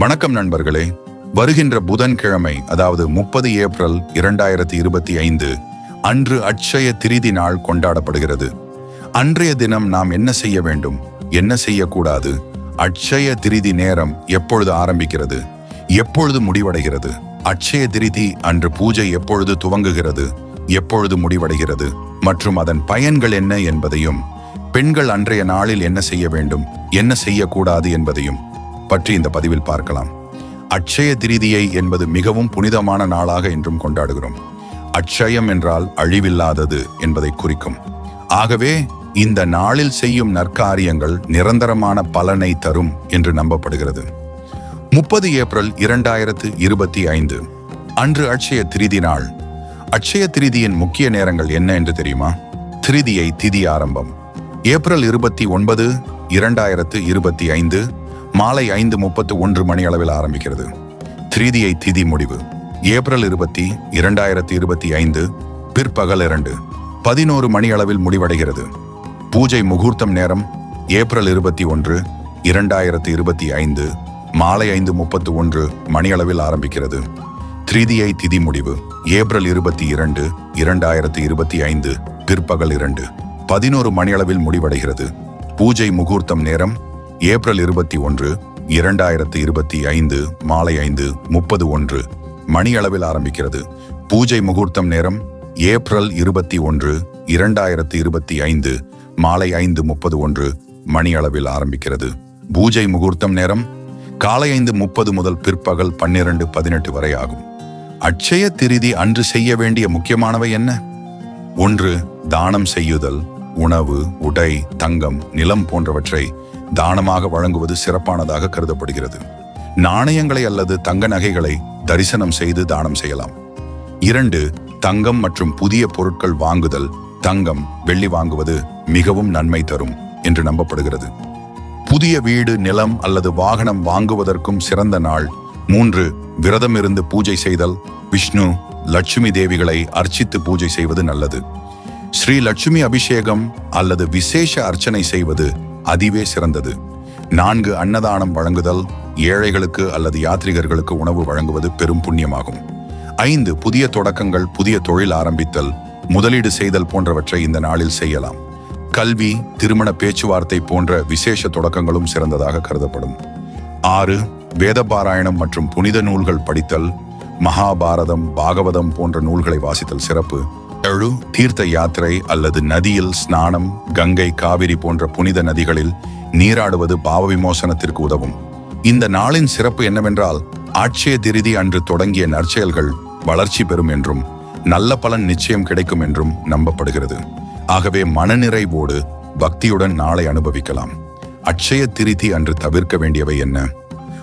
வணக்கம் நண்பர்களே. வருகின்ற புதன்கிழமை அதாவது முப்பது ஏப்ரல் இரண்டாயிரத்தி இருபத்தி ஐந்து அன்று அட்சய திரிதி நாள் கொண்டாடப்படுகிறது. அன்றைய தினம் நாம் என்ன செய்ய வேண்டும்? என்ன செய்யக்கூடாது? அட்சய திரிதி நேரம் எப்பொழுது ஆரம்பிக்கிறது? எப்பொழுது முடிவடைகிறது? அட்சய திரிதி அன்று பூஜை எப்பொழுது துவங்குகிறது? எப்பொழுது முடிவடைகிறது? மற்றும் அதன் பயன்கள் என்ன என்பதையும் பெண்கள் அன்றைய நாளில் என்ன செய்ய வேண்டும்? என்ன செய்யக்கூடாது என்பதையும் பற்றி இந்த பதிவில் பார்க்கலாம். அட்சய திரிதியை என்பது மிகவும் புனிதமான நாளாக என்றும் கொண்டாடுகிறோம். அட்சயம் என்றால் அழிவில்லாதது என்பதை குறிக்கும். ஆகவே இந்த நாளில் செய்யும் நற்காரியங்கள் நிரந்தரமான பலனை தரும் என்று நம்பப்படுகிறது. முப்பது ஏப்ரல் இரண்டாயிரத்து இருபத்தி ஐந்து. அன்று அட்சய திரிதி நாள். அட்சய திரிதியின் முக்கிய நேரங்கள் என்ன என்று தெரியுமா? திரிதியை திதி ஆரம்பம். ஏப்ரல் இருபத்தி ஒன்பது இரண்டாயிரத்து இருபத்தி ஐந்து மாலை ஐந்து முப்பத்து ஒன்று மணி அளவில் ஆரம்பிக்கிறது. திரிதியை திதி முடிவு. ஏப்ரல் இருபத்தி இரண்டாயிரத்தி இருபத்தி ஐந்து பிற்பகல் இரண்டு பதினோரு மணி அளவில் முடிவடைகிறது. பூஜை முகூர்த்தம் நேரம் ஏப்ரல் இருபத்தி ஒன்று இரண்டாயிரத்தி இருபத்தி ஐந்து மாலை ஐந்து முப்பத்து ஒன்று மணியளவில் ஆரம்பிக்கிறது. த்ரீதியை திதி முடிவு. ஏப்ரல் இருபத்தி இரண்டு இரண்டாயிரத்தி இருபத்தி ஐந்து பிற்பகல் இரண்டு பதினோரு மணியளவில் முடிவடைகிறது. பூஜை முகூர்த்தம் நேரம் ஏப்ரல் இருபத்தி ஒன்று இரண்டாயிரத்து இருபத்தி ஐந்து மாலை ஐந்து முப்பது ஒன்று மணி அளவில் ஆரம்பிக்கிறது. பூஜை முகூர்த்தம் நேரம் ஏப்ரல் இருபத்தி ஒன்று இரண்டாயிரத்து இருபத்தி ஐந்து மாலை ஐந்து முப்பது ஒன்று மணி அளவில் ஆரம்பிக்கிறது. பூஜை முகூர்த்தம் நேரம் காலை ஐந்து முப்பது முதல் பிற்பகல் பன்னிரண்டு பதினெட்டு வரை ஆகும். அட்சய திருதி அன்று செய்ய வேண்டிய முக்கியமானவை என்ன? ஒன்று தானம் செய்யுதல் உணவு உடை தங்கம் நிலம் போன்றவற்றை தானமாக வழங்குவது சிறப்பானதாக கருதப்படுகிறது. நாணயங்களை அல்லது தங்க நகைகளை தரிசனம் செய்து தானம் செய்யலாம். இரண்டு தங்கம் மற்றும் புதிய பொருட்கள் வாங்குதல் தங்கம் வெள்ளி வாங்குவது மிகவும் நன்மை தரும் என்று நம்பப்படுகிறது. புதிய வீடு நிலம் அல்லது வாகனம் வாங்குவதற்கும் சிறந்த நாள். மூன்று விரதம் இருந்து பூஜை செய்தல் விஷ்ணு லட்சுமி தேவிகளை அர்ச்சித்து பூஜை செய்வது நல்லது. ஸ்ரீ லட்சுமி அபிஷேகம் அல்லது விசேஷ அர்ச்சனை செய்வது அதுவே சிறந்தது. நான்கு அன்னதானம் வழங்குதல் ஏழைகளுக்கு அல்லது யாத்ரிகர்களுக்கு உணவு வழங்குவது பெரும் புண்ணியமாகும். ஐந்து புதிய தொடக்கங்கள் புதிய தொழில் ஆரம்பித்தல் முதலீடு செய்தல் போன்றவற்றை இந்த நாளில் செய்யலாம். கல்வி திருமண பேச்சுவார்த்தை போன்ற விசேஷ தொடக்கங்களும் சிறந்ததாக கருதப்படும். ஆறு வேதபாராயணம் மற்றும் புனித நூல்கள் படித்தல் மகாபாரதம் பாகவதம் போன்ற நூல்களை வாசித்தல் சிறப்பு. எழு தீர்த்த யாத்திரை அல்லது நதியில் ஸ்நானம் கங்கை காவிரி போன்ற புனித நதிகளில் நீராடுவது பாவ விமோசனத்திற்கு உதவும். இந்த நாளின் சிறப்பு என்னவென்றால் ஆட்சிய திருதி அன்று தொடங்கிய நற்செயல்கள் வளர்ச்சி பெறும் என்றும் நல்ல பலன் நிச்சயம் கிடைக்கும் என்றும் நம்பப்படுகிறது. ஆகவே மனநிறைவோடு பக்தியுடன் நாளை அனுபவிக்கலாம். அட்சய திருதி அன்று தவிர்க்க வேண்டியவை என்ன?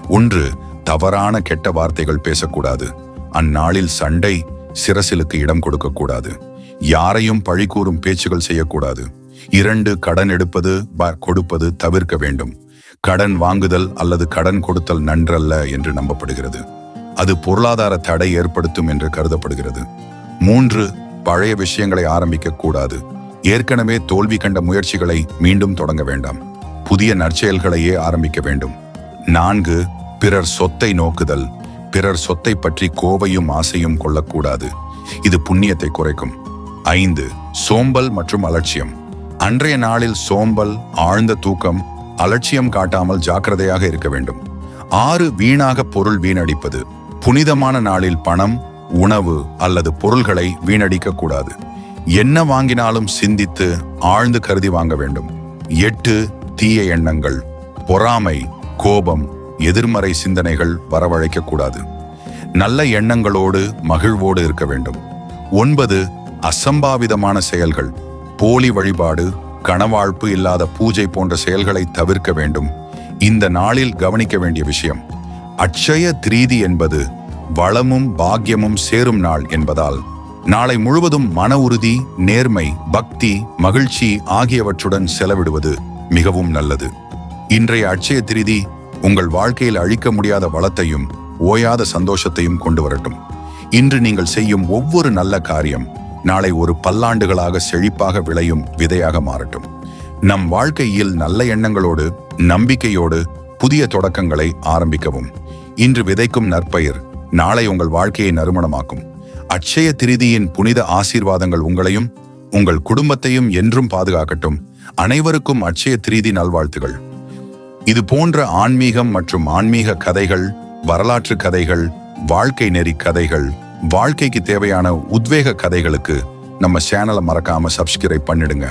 ஒன்று தவறான கெட்ட வார்த்தைகள் பேசக்கூடாது. அந்நாளில் சண்டை சிரசிலுக்கு இடம் கொடுக்கக்கூடாது. யாரையும் பழி கூறும் பேச்சுகள் செய்யக்கூடாது. இரண்டு கடன் எடுப்பது கொடுப்பது தவிர்க்க வேண்டும். கடன் வாங்குதல் அல்லது கடன் கொடுத்தல் நன்றல்ல என்று நம்பப்படுகிறது. அது பொருளாதார தடை ஏற்படுத்தும் என்று கருதப்படுகிறது. மூன்று பழைய விஷயங்களை ஆரம்பிக்க கூடாது ஏற்கனவே தோல்வி கண்ட முயற்சிகளை மீண்டும் தொடங்க வேண்டாம். புதிய நற்செயல்களையே ஆரம்பிக்க வேண்டும். நான்கு பிறர் சொத்தை நோக்குதல். பிறர் சொத்தை பற்றி கோவையும் ஆசையும் கொள்ளக்கூடாது. இது புண்ணியத்தை குறைக்கும். ஐந்து சோம்பல் மற்றும் அலட்சியம். அன்றைய நாளில் சோம்பல் ஆழ்ந்த தூக்கம் அலட்சியம் காட்டாமல் ஜாக்கிரதையாக இருக்க வேண்டும். ஆறு வீணாக பொருள் வீணடிப்பது. புனிதமான நாளில் பணம் உணவு அல்லது பொருள்களை வீணடிக்க கூடாது என்ன வாங்கினாலும் சிந்தித்து ஆழ்ந்து கருதி வாங்க வேண்டும். எட்டு தீய எண்ணங்கள் பொறாமை கோபம் எதிர்மறை சிந்தனைகள் வரவழைக்க கூடாது நல்ல எண்ணங்களோடு மகிழ்வோடு இருக்க வேண்டும். ஒன்பது அசம்பாவிதமான செயல்கள். போலி வழிபாடு கனவாழ்ப்பு இல்லாத பூஜை போன்ற செயல்களை தவிர்க்க வேண்டும். இந்த நாளில் கவனிக்க வேண்டிய விஷயம் அட்சய திரீதி என்பது வளமும் பாக்கியமும் சேரும் நாள் என்பதால் நாளை முழுவதும் மன உறுதி நேர்மை பக்தி மகிழ்ச்சி ஆகியவற்றுடன் செலவிடுவது மிகவும் நல்லது. இன்றைய அட்சய திரிதி உங்கள் வாழ்க்கையில் அழிக்க முடியாத வளத்தையும் ஓயாத சந்தோஷத்தையும் கொண்டு வரட்டும். இன்று நீங்கள் செய்யும் ஒவ்வொரு நல்ல காரியம் நாளை ஒரு பல்லாண்டுகளாக செழிப்பாக விளையும் விதையாக மாறட்டும். நம் வாழ்க்கையில் நல்ல எண்ணங்களோடு நம்பிக்கையோடு புதிய தொடக்கங்களை ஆரம்பிக்கவும். இன்று விதைக்கும் நற்பயிர் நாளை உங்கள் வாழ்க்கையை நறுமணமாக்கும். அட்சய திருதியின் புனித ஆசீர்வாதங்கள் உங்களையும் உங்கள் குடும்பத்தையும் என்றும் பாதுகாக்கட்டும். அனைவருக்கும் அட்சய திருதி நல்வாழ்த்துகள். இது போன்ற ஆன்மீகம் மற்றும் ஆன்மீக கதைகள் வரலாற்று கதைகள் வாழ்க்கை நெறி கதைகள் வாழ்க்கைக்கு தேவையான உத்வேக கதைகளுக்கு நம்ம சேனலை மறக்காம சப்ஸ்கிரைப் பண்ணிடுங்க.